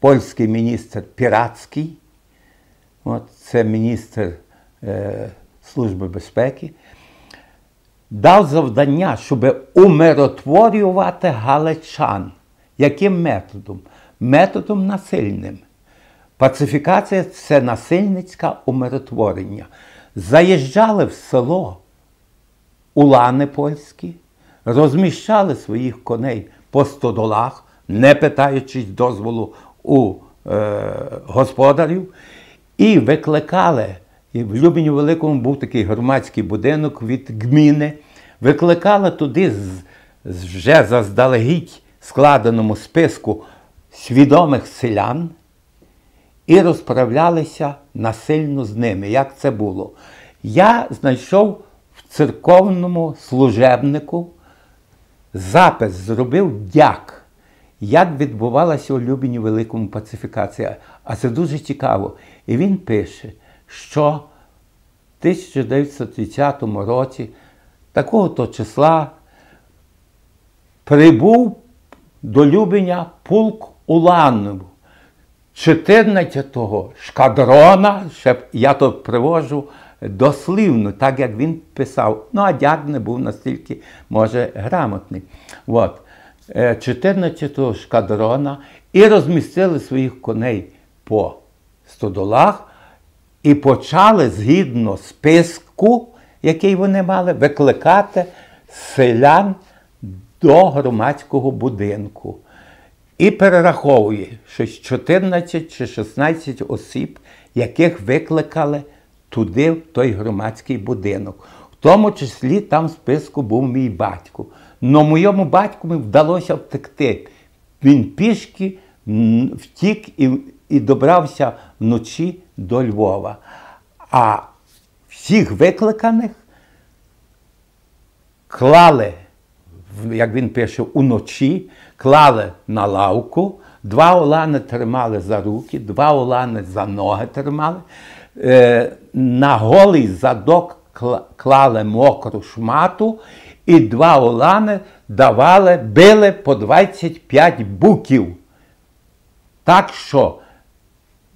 польський міністр Піратський, от, це міністр е, Служби безпеки, дав завдання, щоб умиротворювати галичан. Яким методом? Методом насильним. Пацифікація це насильницьке умиротворення. Заїжджали в село улани польські, розміщали своїх коней по стодолах, не питаючись дозволу у е, господарів, і викликали. І в Любені Великому був такий громадський будинок від гміни. Викликали туди з, вже заздалегідь складеному списку свідомих селян і розправлялися насильно з ними. Як це було? Я знайшов в церковному служебнику запис, зробив дяк, як відбувалася у Любіні Великому пацифікація. А це дуже цікаво. І він пише, що в 1930 році такого-то числа прибув до Любеня полк Уланов. 14-го шкадрона, ще я то привожу дослівно, так як він писав. Ну, а дяк не був настільки, може, грамотний. От. 14-го шкадрона і розмістили своїх коней по стодолах і почали згідно списку, який вони мали, викликати селян до громадського будинку. І перераховує, що 14 чи 16 осіб, яких викликали туди, в той громадський будинок. Тому числі там в списку був мій батько. Но моєму батьку вдалося втекти. Він пішки втік і і добрався вночі до Львова. А всіх викликаних клали, як він пише, уночі, клали на лавку, два олани тримали за руки, два олани за ноги тримали, е, на голий задок клали мокру шмату, і два олани давали, били по 25 буків. Так що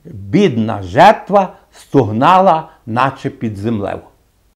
бідна жертва стогнала, наче під землею.